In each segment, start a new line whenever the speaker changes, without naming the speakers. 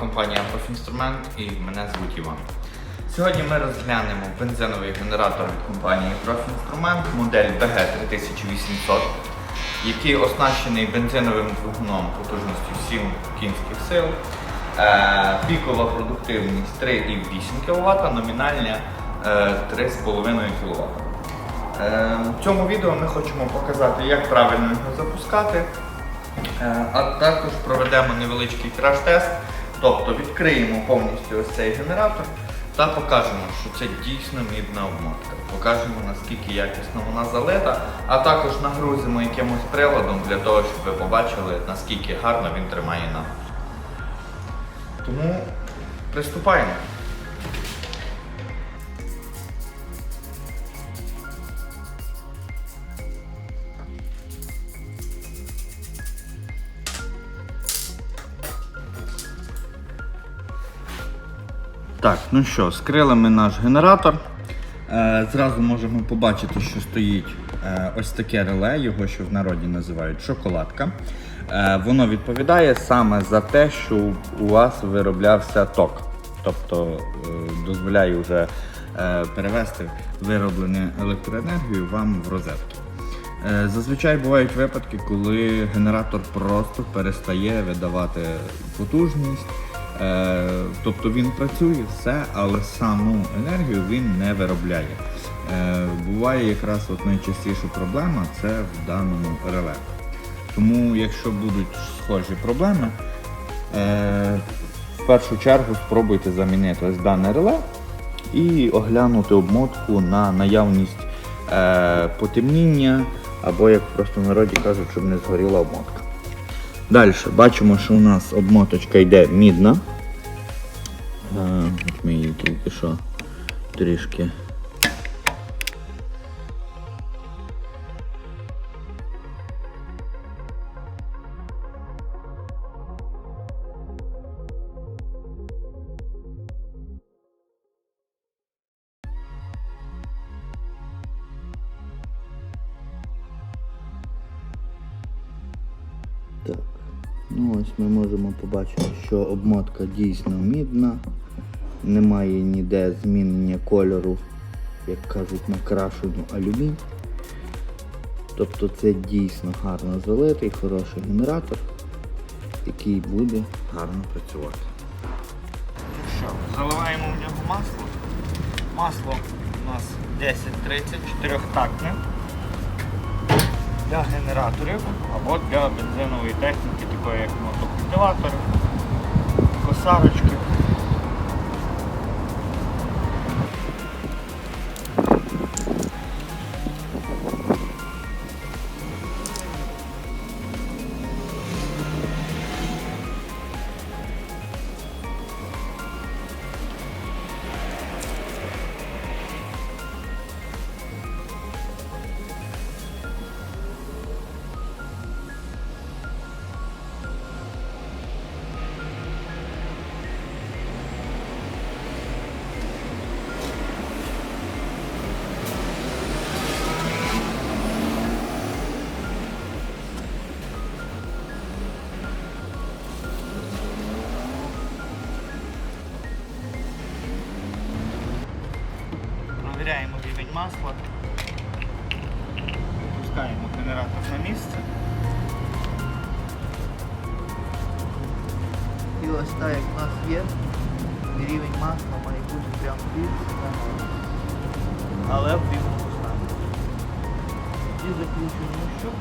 Компанія Профінструмент і мене звуть Іван. Сьогодні ми розглянемо бензиновий генератор від компанії Профінструмент модель BG3800, який оснащений бензиновим двигуном потужністю 7 кінських сил, е, пікова продуктивність 3,8 кВт, номінальна е, 3,5 кВт. Е, В цьому відео ми хочемо показати, як правильно його запускати, Е, а також проведемо невеличкий краш-тест, тобто відкриємо повністю ось цей генератор та покажемо, що це дійсно мідна обмотка. Покажемо наскільки якісно вона залита, а також нагрузимо якимось приладом для того, щоб ви побачили, наскільки гарно він тримає нагрузку. Тому приступаємо. Так, ну що, скрили ми наш генератор. Е, зразу можемо побачити, що стоїть е, ось таке реле, його що в народі називають шоколадка. Е, воно відповідає саме за те, що у вас вироблявся ток. Тобто е, дозволяє вже е, перевести вироблену електроенергію вам в розетки. Е, Зазвичай бувають випадки, коли генератор просто перестає видавати потужність. Е, Тобто він працює все, але саму енергію він не виробляє. Е, Буває якраз от найчастіша проблема це в даному реле. Тому, якщо будуть схожі проблеми, е, в першу чергу спробуйте замінити ось дане реле і оглянути обмотку на наявність потемніння, або, як просто в народі кажуть, щоб не згоріла обмотка. Далі бачимо, що у нас обмоточка йде мідна. Ми її тільки що трішки. Так, ну ось ми можемо побачити, що обмотка дійсно мідна, немає ніде змінення кольору, як кажуть, на крашену алюмінь. Тобто це дійсно гарно залитий, хороший генератор, який буде гарно працювати. Заливаємо в нього масло. Масло у нас 10-30, чотирьохтактне для генераторів або для бензинової техніки, такої як мотокультиватори, косарочки. Рівень. Пускаємо генератор на місце. І ось так, як у нас є, рівень масла має бути прямо більше, але в рівному стані. І закручуємо щуп.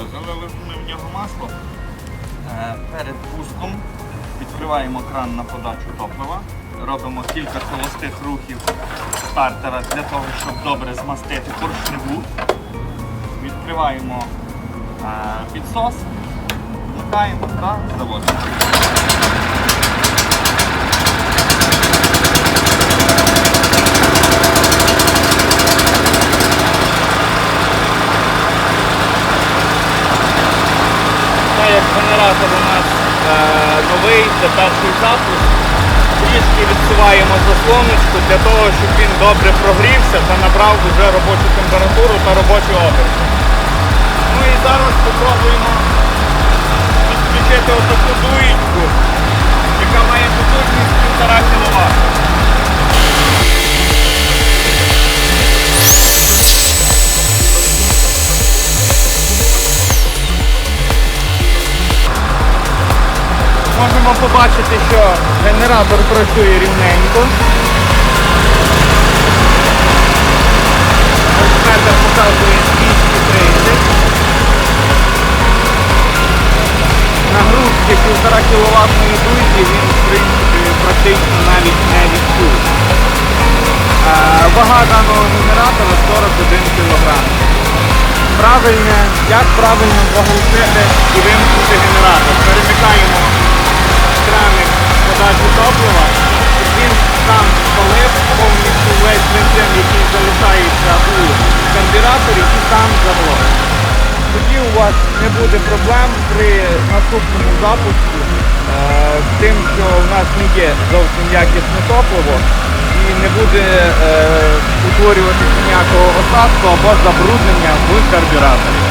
Що, залили ми в нього масло. Е, Перед пуском відкриваємо кран на подачу топлива. Робимо кілька холостих рухів стартера для того, щоб добре змастити поршневу. Відкриваємо е, підсос, вмикаємо та заводимо. Так як генератор у нас е, новий, це перший запуск, трішки відсуваємо заслоночку для того, щоб він добре прогрівся та набрав вже робочу температуру та робочу опір. Ну і зараз спробуємо підключити отаку дуїчку, яка має потужність Можемо побачити, що генератор працює рівненько. Метр показує 230. Нагрузки 1,5 кВт дуйки він в принципі практично навіть не відчув. Е, Вага даного генератора 41 кг. Правильне, як правильно заглушити і вимкнути генератор. Перемикаємо краник подачі топлива, він сам спалив повністю весь бензин, який залишається у карбюраторі і сам заглох. Тоді у вас не буде проблем при наступному запуску е, з тим, що в нас не є зовсім якісне топливо і не буде е, утворюватися ніякого осадку або забруднення в карбюраторі.